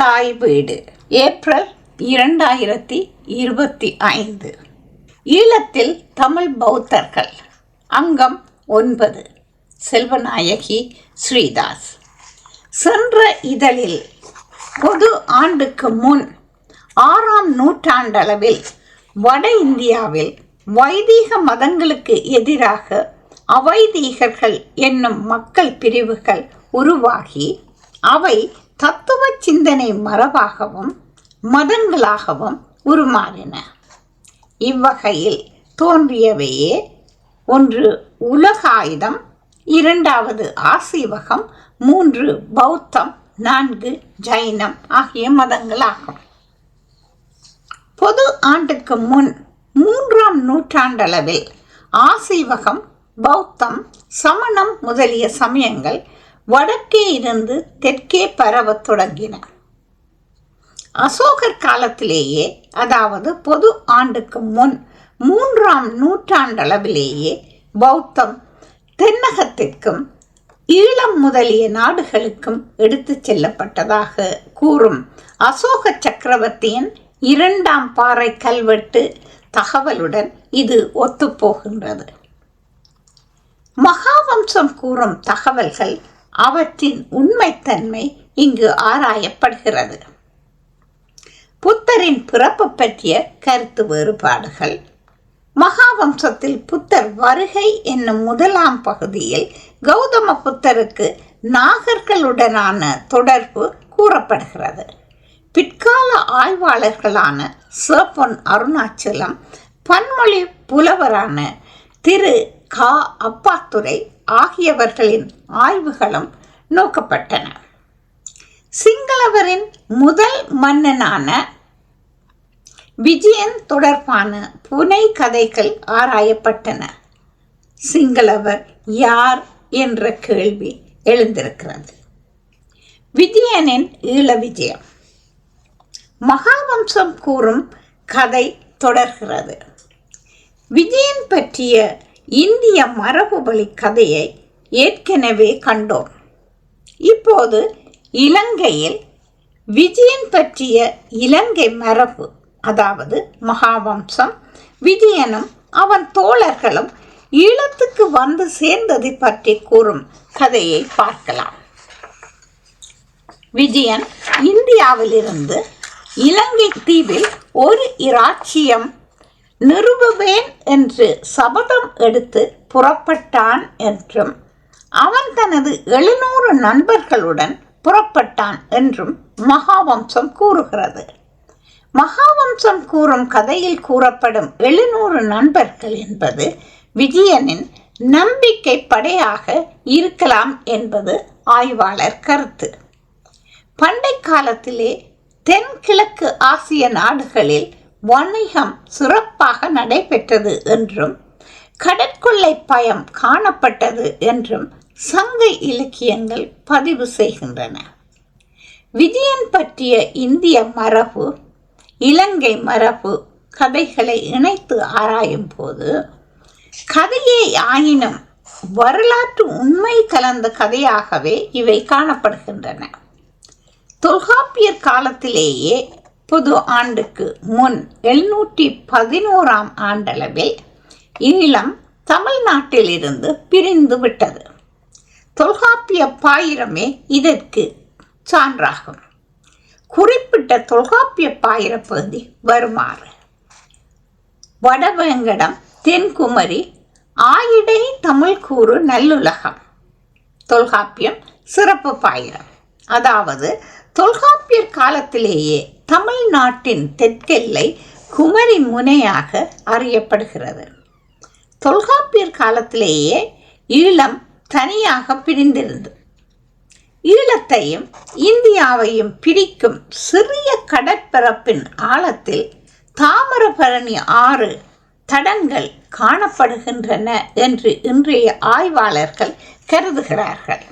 தாய் வீடு ஏப்ரல் இரண்டாயிரத்தி இருபத்தி ஐந்து. ஈழத்தில் தமிழ் பௌத்தர்கள். அங்கம் ஒன்பது. செல்வநாயகி ஸ்ரீதாஸ். சென்ற இதழில் பொது ஆண்டுக்கு முன் ஆறாம் நூற்றாண்டளவில் வட இந்தியாவில் வைதீக மதங்களுக்கு எதிராக அவைதீகர்கள் என்னும் மக்கள் பிரிவுகள் உருவாகி அவை தத்துவ சிந்தனை மரபாகவும் மதங்களாகவும் உருமாறின. இவ்வகையில் தோன்றியவையே ஒன்று உலகாயுதம் இரண்டாவது ஆசீவகம் மூன்று பௌத்தம் நான்கு ஜைனம் ஆகிய மதங்களாகும். பொது ஆண்டுக்கு முன் மூன்றாம் நூற்றாண்டளவில் ஆசீவகம் பௌத்தம் சமணம் முதலிய சமயங்கள் வடக்கே இருந்து தெற்கே பரவத் தொடங்கின அசோகர் காலத்திலேயே அதாவது பொது ஆண்டுக்கு முன் மூன்றாம் நூற்றாண்டளவிலேயே பௌத்தம் தென்னகத்திற்கும் ஈழம் முதலிய நாடுகளுக்கும் எடுத்துச் செல்லப்பட்டதாக கூறும் அசோக சக்கரவர்த்தியின் இரண்டாம் பாறை கல்வெட்டு தகவலுடன் இது ஒத்துப்போகின்றது. மகாவம்சம் கூறும் தகவல்கள் அவற்றின் உண்மைத்தன்மை இங்கு ஆராயப்படுகிறது. புத்தரின் பிறப்பு பற்றிய கருத்து வேறுபாடுகள். மகாவம்சத்தில் புத்தர் வருகை என்னும் முதலாம் பகுதியில் கௌதம புத்தருக்கு நாகர்களுடனான தொடர்பு கூறப்படுகிறது. பிற்கால ஆய்வாளர்களான சேப்பொன் அருணாச்சலம் பன்மொழி புலவரான திரு கா. அப்பாத்துரை ஆகியவர்களின் ஆய்வுகளும் நோக்கப்பட்டன. சிங்களவரின் முதல் மன்னனான விஜயன் தொடர்பான புனை கதைகள் ஆராயப்பட்டன. சிங்களவர் யார் என்ற கேள்வி எழுந்திருக்கிறது. விஜயனின் ஈழ விஜயம். மகாவம்சம் கூறும் கதை தொடர்கிறது. விஜயன் பற்றிய இந்திய மரபுபலி கதையை ஏற்கனவே கண்டோம். இப்போது இலங்கையில் விஜயன் பற்றிய இலங்கை மரபு அதாவது மகாவம்சம் விஜயனும் அவன் தோழர்களும் ஈழத்துக்கு வந்து சேர்ந்ததை பற்றி கூறும் கதையை பார்க்கலாம். விஜயன் இந்தியாவிலிருந்து இலங்கை தீவில் ஒரு இராச்சியம் நிறுவுவேன் என்று சபதம் எடுத்து புறப்பட்டான் என்றும் அவன் தனது எழுநூறு நண்பர்களுடன் புறப்பட்டான் என்றும் மகாவம்சம் கூறுகிறது. மகாவம்சம் கூறும் கதையில் கூறப்படும் எழுநூறு நண்பர்கள் என்பது விஜயனின் நம்பிக்கை படையாக இருக்கலாம் என்பது ஆய்வாளர் கருத்து. பண்டை காலத்திலே தென்கிழக்கு ஆசிய நாடுகளில் வணிகம் சிறப்பாக நடைபெற்றது என்றும் கடற்கொள்ளை பயம் காணப்பட்டது என்றும் சங்க இலக்கியங்கள் பதிவு செய்கின்றன. விஜயன் பற்றிய இந்திய மரபு இலங்கை மரபு கதைகளை இணைத்து ஆராயும் போது கதையே ஆயினும் வரலாற்று உண்மை கலந்த கதையாகவே இவை காணப்படுகின்றன. தொல்காப்பியர் காலத்திலேயே முப்பது ஆண்டுக்கு முன் எழுநூற்றி பதினோராம் ஆண்டளவில் ஈழம் தமிழ்நாட்டிலிருந்து பிரிந்து விட்டது. தொல்காப்பிய பாயிரமே இதற்கு சான்றாகும். குறிப்பிட்ட தொல்காப்பிய பாயிர பகுதி வருமாறு. வடவேங்கடம் தென்குமரி ஆயிடை தமிழ் கூறு நல்லுலகம். தொல்காப்பியம் சிறப்பு பாயிரம். அதாவது தொல்காப்பியர் காலத்திலேயே தமிழ்நாட்டின் தெற்கெல்லை குமரி முனையாக அறியப்படுகிறது. தொல்காப்பியர் காலத்திலேயே ஈழம் தனியாக பிரிந்திருந்தது. ஈழத்தையும் இந்தியாவையும் பிரிக்கும் சிறிய கடற்பரப்பின் ஆழத்தில் தாமிரபரணி ஆறு தடங்கள் காணப்படுகின்றன என்று இன்றைய ஆய்வாளர்கள் கருதுகிறார்கள்.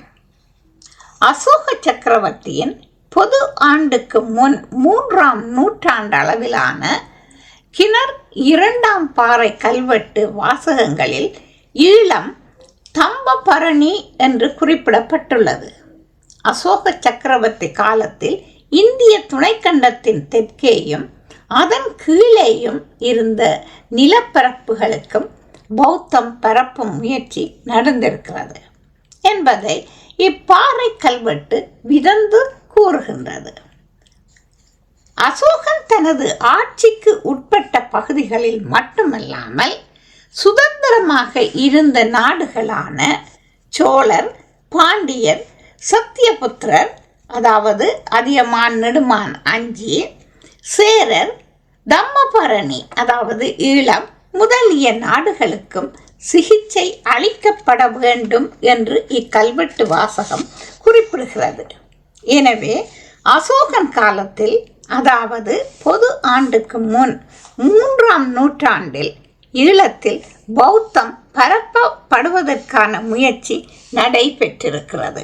அசோக சக்கரவர்த்தியின் பொது ஆண்டுக்கு முன் மூன்றாம் நூற்றாண்டு அளவிலான கிணர் இரண்டாம் பாறை கல்வெட்டு வாசகங்களில் ஈழம் தம்பபரணி என்று குறிப்பிடப்பட்டுள்ளது. அசோக சக்கரவர்த்தி காலத்தில் இந்திய துணைக்கண்டத்தின் தெற்கேயும் அதன் கீழேயும் இருந்த நிலப்பரப்புகளுக்கும் பௌத்தம் பரப்பும் முயற்சி நடந்திருக்கிறது. என்பதை இப்பாறை கல்வெட்டு விதந்து கூறுகின்றது. அசோகன் தனது ஆட்சிக்கு உட்பட்ட பகுதிகளில் மட்டுமல்லாமல் சுதந்திரமாக இருந்த நாடுகளான சோழர் பாண்டியர் சத்தியபுத்திரர் அதாவது அதியமான் நெடுமான் அஞ்சி சேரர் தம்மபரணி அதாவது ஈழம் முதலிய நாடுகளுக்கும் சிகிச்சை அளிக்கப்பட வேண்டும் என்று இக்கல்வெட்டு வாசகம் குறிப்பிடுகிறது. எனவே அசோகன் காலத்தில் அதாவது பொது ஆண்டுக்கு முன் மூன்றாம் நூற்றாண்டில் ஈழத்தில் பௌத்தம் பரப்பப்படுவதற்கான முயற்சி நடைபெற்றிருக்கிறது.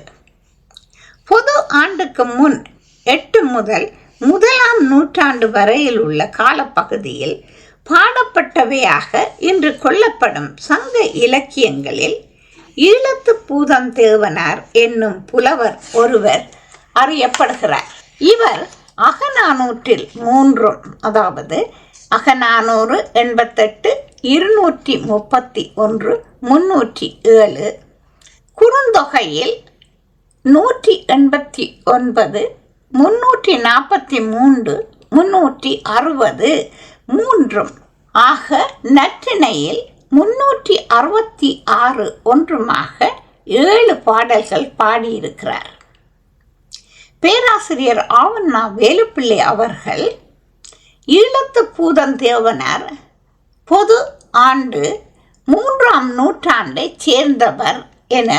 பொது ஆண்டுக்கு முன் எட்டு முதல் முதலாம் நூற்றாண்டு வரையில் உள்ள காலப்பகுதியில் பாடப்பட்டவையாக இன்று கொள்ளப்படும் சங்க இலக்கியங்களில் ஈழத்து பூதம் தேவனார் என்னும் புலவர் ஒருவர் அறியப்படுகிறார். இவர் அகநானூற்றில் மூன்றும் அதாவது அகநானூறு எண்பத்தெட்டு இருநூற்றி முப்பத்தி ஒன்று முன்னூற்றி ஏழு குறுந்தொகையில் நூற்றி எண்பத்தி ஒன்பது முன்னூற்றி நாற்பத்தி மூன்று முன்னூற்றி அறுபது மூன்றும் ஆக நற்றிணையில் முன்னூற்றி அறுபத்தி ஆறு ஒன்றுமாக ஏழு பாடல்கள் பாடியிருக்கிறார். பேராசிரியர் ஆவண்ணா வேலுப்பிள்ளை அவர்கள் ஈழத்து பூதந்தேவனர் பொது ஆண்டு மூன்றாம் நூற்றாண்டைச் சேர்ந்தவர் என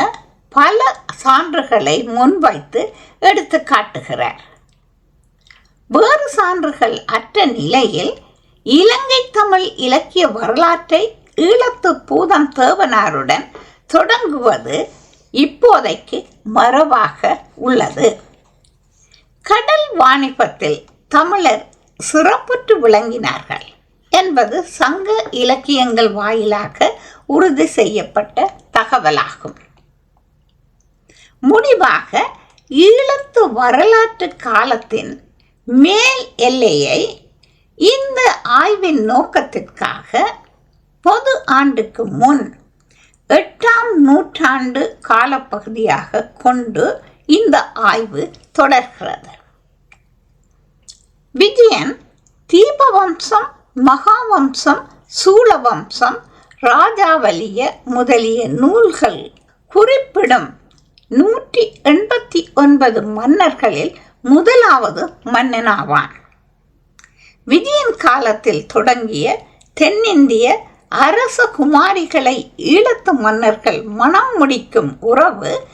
பல சான்றுகளை முன்வைத்து எடுத்து காட்டுகிறார். வேறு சான்றுகள் அற்ற நிலையில் இலங்கை தமிழ் இலக்கிய வரலாற்றை ஈழத்து பூதம் தேவனாருடன் தொடங்குவது இப்போதைக்கு மரபாக உள்ளது. கடல் வாணிபத்தில் தமிழர் சிறப்புற்று விளங்கினார்கள் என்பது சங்க இலக்கியங்கள் வாயிலாக உறுதி செய்யப்பட்ட தகவலாகும். முடிவாக ஈழத்து வரலாற்று காலத்தின் மேல் எல்லையை இந்த ஆய்வின் நோக்கத்திற்காக பொது ஆண்டுக்கு முன் எட்டாம் நூற்றாண்டு காலப்பகுதியாக கொண்டு இந்த ஆய்வு தொடர்கிறது. விஜயன் தீபவம்சம் மகாவம்சம் சூளவம்சம் ராஜாவலிய முதலிய நூல்கள் குறிப்பிடும் நூற்றி எண்பத்தி ஒன்பது மன்னர்களில் முதலாவது மன்னனாவான். விஜயன் காலத்தில் தொடங்கிய தென்னிந்திய அரச குமாரிகளை ஈழத்து மன்னர்கள் மனம் முடிக்கும் உறவு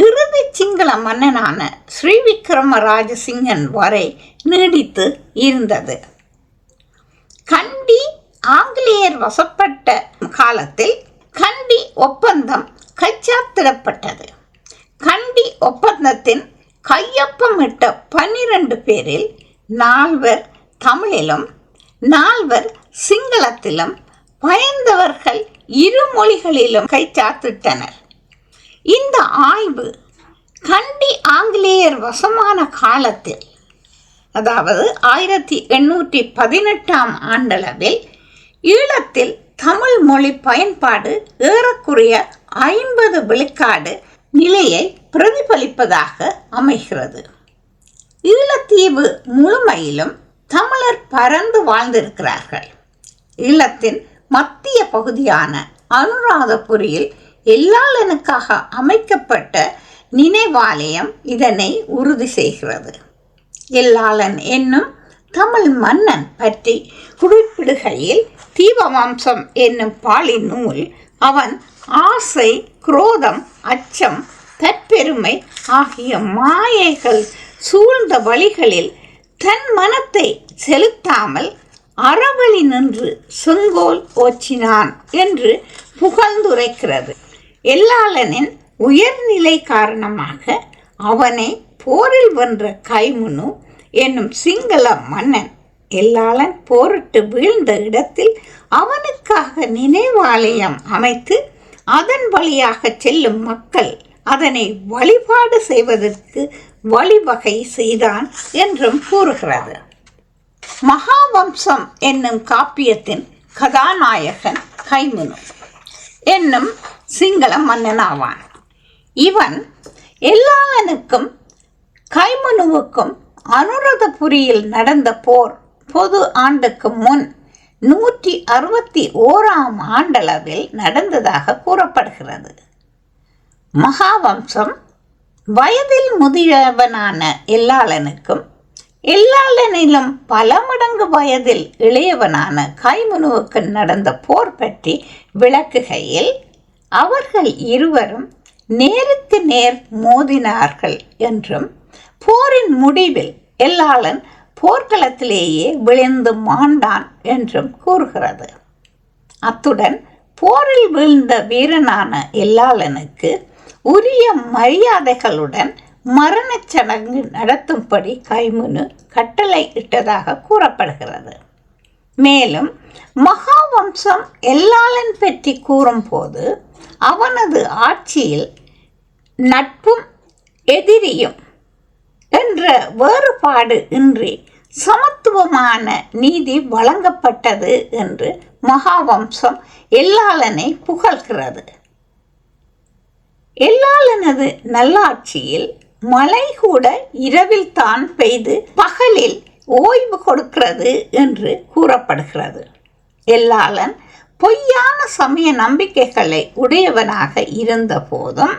இறுதி சிங்கள மன்னனான ஸ்ரீவிக்ரம ராஜசிங்கன் வரை நீடித்து இருந்தது. கண்டி ஆங்கிலேயர் வசப்பட்ட காலத்தில் கண்டி ஒப்பந்தம் கைச்சாத்திடப்பட்டது. கண்டி ஒப்பந்தத்தின் கையொப்பமிட்ட பன்னிரண்டு பேரில் நால்வர் தமிழிலும் நால்வர் சிங்களத்திலும் பயந்தவர்கள் இரு மொழிகளிலும் கைச்சாத்திட்டனர். இந்த ஆய்வு கண்டி ஆங்கிலேயர் வசமான காலத்தில் அதாவது ஆயிரத்தி எண்ணூற்றி பதினெட்டாம் ஆண்டளவில் ஈழத்தில் தமிழ் மொழி பயன்பாடு ஏறக்குறைய ஐம்பது விழுக்காடு நிலையை பிரதிபலிப்பதாக அமைகிறது. ஈழத்தீவு முழுமையிலும் தமிழர் பறந்து வாழ்ந்திருக்கிறார்கள். ஈழத்தின் மத்திய பகுதியான அனுராதபுரியில் எல்லாளனுக்காக அமைக்கப்பட்ட நினைவாலயம் இதனை உறுதி செய்கிறது. எல்லாளன் என்னும் தமிழ் மன்னன் பற்றி குறிப்பிடுகையில் தீபவம்சம் என்னும் பாலி நூல் அவன் ஆசை குரோதம் அச்சம் தற்பெருமை ஆகிய மாயைகள் சூழ்ந்த வழிகளில் தன் மனத்தை செலுத்தாமல் அறவழி நின்று செங்கோல் ஓச்சினான் என்று புகழ்ந்துரைக்கிறது. எல்லாளனின் உயர்நிலை காரணமாக அவனை போரில் வென்ற கைமுனு என்னும் சிங்கள மன்னன் எல்லாளன் போரிட்டு வீழ்ந்த இடத்தில் அவனுக்காக நினைவாலயம் அமைத்து அதன் வழியாக செல்லும் மக்கள் அதனை வழிபாடு செய்வதற்கு வழிவகை செய்தான் என்றும் கூறுகிறது. மகாவம்சம் என்னும் காப்பியத்தின் கதாநாயகன் கைமுனு. என்னும் சிங்கள மன்னன் ஆவான். இவன் எல்லாளனுக்கும் கைமனுவுக்கும் அனுரதபுரியில் நடந்த போர் பொது ஆண்டுக்கு முன் நூற்றி அறுபத்தி ஓராம் ஆண்டளவில் நடந்ததாக கூறப்படுகிறது. மகாவம்சம் வயதில் முதியவனான எல்லாளனுக்கும் எல்லாளனிலும் பல மடங்கு வயதில் இளையவனான கைமுனுவுக்கு நடந்த போர் பற்றி விளக்குகையில் அவர்கள் இருவரும் நேருக்கு நேர் மோதினார்கள் என்றும் போரின் முடிவில் எல்லாளன் போர்க்களத்திலேயே விழுந்து மாண்டான் என்றும் கூறுகிறது. அத்துடன் போரில் வீழ்ந்த வீரனான எல்லாளனுக்கு உரிய மரியாதைகளுடன் மரணச் சடங்கு நடத்தும்படி கைமுனு கட்டளை இட்டதாக கூறப்படுகிறது. மேலும் மகாவம்சம் எல்லாளன் பற்றி கூறும்போது அவனது ஆட்சியில் நட்பும் எதிரியும் என்ற வேறுபாடு இன்றி சமத்துவமான நீதி வழங்கப்பட்டது என்று மகாவம்சம் எல்லாளனை புகழ்கிறது. எல்லாளனது நல்லாட்சியில் மழை கூட இரவில் தான் பெய்து பகலில் ஓய்வு கொடுக்கிறது என்று கூறப்படுகிறது. எல்லாளன் பொய்யான சமய நம்பிக்கைகளை உடையவனாக இருந்த போதும்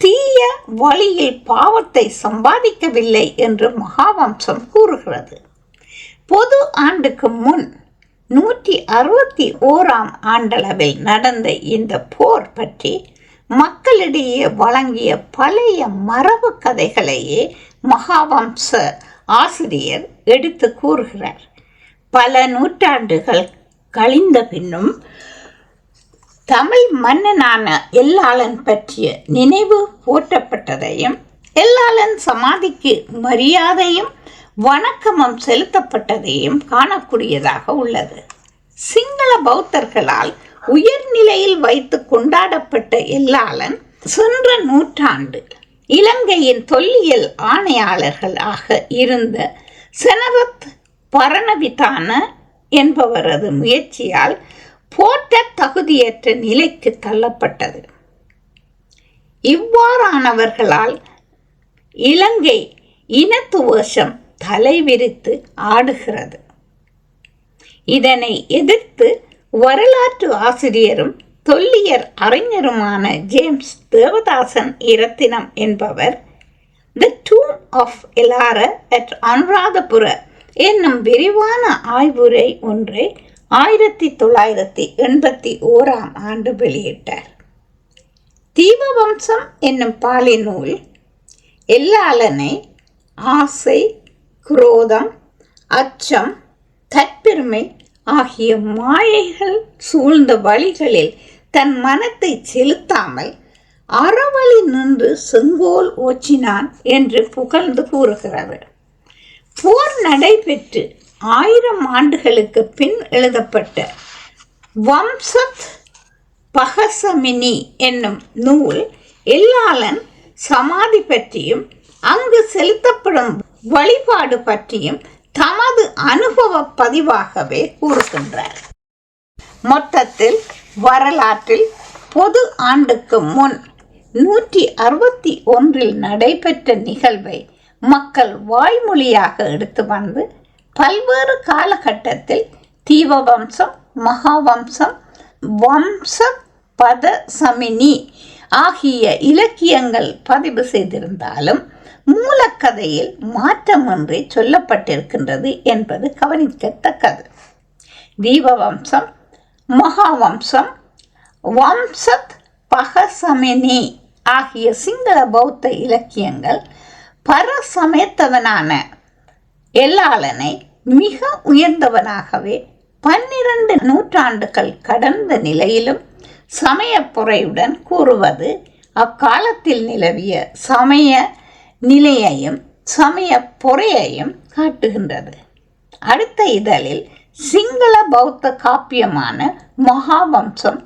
தீய வழியில் பாவத்தை சம்பாதிக்கவில்லை என்று மகாவம்சம் கூறுகிறது. பொது ஆண்டுக்கு முன் நூற்றி அறுபத்தி ஓராம் ஆண்டளவில் நடந்த இந்த போர் பற்றி மக்களிடையே வழங்கிய பழைய மரபு கதைகளையே மகாவம்ச ஆசிரியர் எடுத்து கூறுகிறார். பல நூற்றாண்டுகள் கழிந்த பின்னும் தமிழ் மன்னனான எல்லாளன் பற்றிய நினைவு போற்றப்பட்டதையும் எல்லாளன் சமாதிக்கு மரியாதையும் வணக்கமும் செலுத்தப்பட்டதையும் காணக்கூடியதாக உள்ளது. சிங்கள பௌத்தர்களால் உயர்நிலையில் வைத்து கொண்டாடப்பட்ட எல்லாளன் சென்ற நூற்றாண்டு இலங்கையின் தொல்லியல் ஆணையாளர்களாக இருந்த செனரத் பரணவிதான என்பவரது முயற்சியால் போற்ற தகுதியற்ற நிலைக்கு தள்ளப்பட்டது. இவ்வாறானவர்களால் இலங்கை இனத்துவசம் தலைவிரித்து ஆடுகிறது. இதனை எதிர்த்து வரலாற்று ஆசிரியரும் தொல்லியர் அறிஞருமான ஜேம்ஸ் தேவதாசன் இரத்தினம் என்பவர் the tomb of Elara at Anuradhapura என்னும் விரிவான ஆய்வுரை ஒன்றை ஆயிரத்தி தொள்ளாயிரத்தி எண்பத்தி ஓராம் ஆண்டு வெளியிட்டார். தீபவம்சம் என்னும் பாலி நூல் எல்லாளனை ஆசை குரோதம் அச்சம் தற்பெருமை ஆகிய மாயைகள் சூழ்ந்த வழிகளில் தன் மனத்தை செலுத்தாமல் அறவழி நின்று செங்கோல் ஓச்சினான் என்று புகழ்ந்து கூறுகிறது. போர் நடைபெற்று ஆயிரம் ஆண்டுகளுக்கு பின் எழுதப்பட்ட வம்சத் பகசமினி என்னும் நூல் எல்லாளன் சமாதி பற்றியும் அங்கு செலுத்தப்படும் வழிபாடு பற்றியும் தமது அனுபவ பதிவாகவே கூறுகின்றார். மொத்தத்தில் வரலாற்றில் பொது ஆண்டுக்கு முன் நூற்றி அறுபத்தி ஒன்றில் நடைபெற்ற நிகழ்வை மக்கள் வாய்மொழியாக எடுத்து வந்து பல்வேறு காலகட்டத்தில் தீவவம்சம் மகாவம்சம் வம்ச பத சமினி ஆகிய இலக்கியங்கள் பதிவு செய்திருந்தாலும் மூலக்கதையில் மாற்றமின்றி சொல்லப்பட்டிருக்கின்றது என்பது கவனிக்கத்தக்கது. தீபவம்சம் மகாவம்சம் வம்சத் பகசமினி ஆகிய சிங்கள பௌத்த இலக்கியங்கள் பரசமயத்தவனான எல்லாளனை மிக உயர்ந்தவனாகவே பன்னிரண்டு நூற்றாண்டுகள் கடந்த நிலையிலும் சமயப்புறையுடன் கூறுவது அக்காலத்தில் நிலவிய சமய நிலையையும் சமய பொறையையும் காட்டுகின்றது. அடுத்த இதழில் சிங்கள பௌத்த காப்பியமான மகாவம்சம்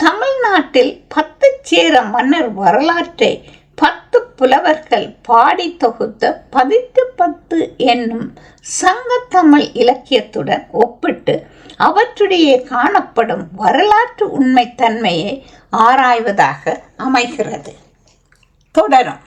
தமிழ்நாட்டில் பத்து சேர மன்னர் வரலாற்றை பத்து புலவர்கள் பாடி தொகுத்த பதித்து பத்து என்னும் சங்கத்தமிழ் இலக்கியத்துடன் ஒப்பிட்டு அவற்றுடைய காணப்படும் வரலாற்று உண்மைத்தன்மையை ஆராய்வதாக அமைகிறது. தொடரும்.